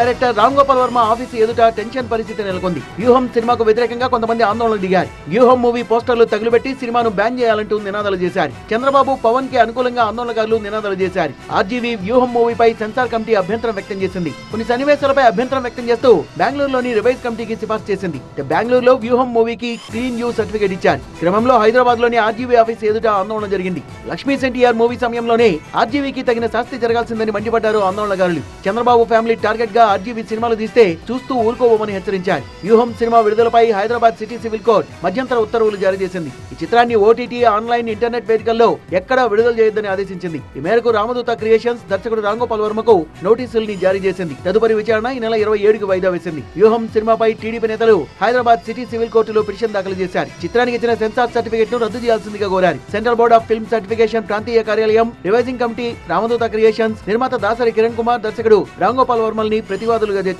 Director Ram Gopal Varma office ఎదుట tension పరిస్థితి నెలకొంది. వ్యూహం సినిమాకు వ్యతిరేకంగా కొంతమంది ఆందోళనలు దిగారు. వ్యూహం మూవీ పోస్టర్లు తగులుబెట్టి సినిమాను బ్యాన్ చేయాలంటూ నినాదాలు చేశారు. చంద్రబాబు పవన్కి అనుకూలంగా ఆందోళనకారులు నినాదాలు చేశారు. ఆర్జీవీ వ్యూహం మూవీపై సెన్సార్ కమిటీ అభ్యంతరం వ్యక్తం చేసింది. కొన్ని సన్నివేశాలపై అభ్యంతరం వ్యక్తం చేస్తూ బెంగళూరులోని రివైజ్ కమిటీకి సిఫార్సు చేసింది. బెంగళూరులో వ్యూహం మూవీకి క్లీన్ యూ సర్టిఫికేట్ ఇచ్చారు. క్రమంలో హైదరాబాద్లోని ఆర్జీవీ ఆఫీస్ ఎదుట ఆందోళన జరిగింది. లక్ష్మీ ఎన్టీఆర్ మూవీ సమయంలోనే ఆర్జీవీకి తగిన శాస్తి జరగాల్సిందని మండిపడ్డారు ఆందోళనకారులు. చంద్రబాబు ఫ్యామిలీ టార్గెట్గా ఆర్జీవీ సినిమాలు తీస్తే చూస్తూ ఊరుకోవమని హెచ్చరించారు. వ్యూహం సినిమా విడుదలపై హైదరాబాద్ సిటీ సివిల్ కోర్ట్ మధ్యంతర ఉత్తర్వులు జారీ చేసింది. ఈ చిత్రాన్ని ఓటీటీ ఆన్లైన్ ఇంటర్నెట్ వేదికల్లో ఎక్కడా విడుదల చేయొద్దని ఆదేశించింది. ఈ మేరకు రామదూత క్రియేషన్స్ దర్శకుడు రాంగోపాల్ వర్మకు నోటీసుల్ని జారీ చేసింది. తదుపరి విచారణ ఈ నెల ఇరవై ఏడుకి వాయిదా వేసింది. వ్యూహం సినిమాపై టీడీపీ నేతలు హైదరాబాద్ సిటీ సివిల్ కోర్టులో పిటిషన్ దాఖలు చేశారు. చిత్రానికి ఇచ్చిన సెన్సార్ సర్టిఫికేట్ను రద్దు చేయాల్సిందిగా కోరారు. Central board of film certification ప్రాంతీయ కార్యాలయం రివైజింగ్ కమిటీ రామదూత క్రియేషన్స్ నిర్మాత దాసరి కిరణ్ కుమార్ దర్శకుడు రాంగోపాల్ వర్మల్ని ప్రతివాదులుగా తెచ్చి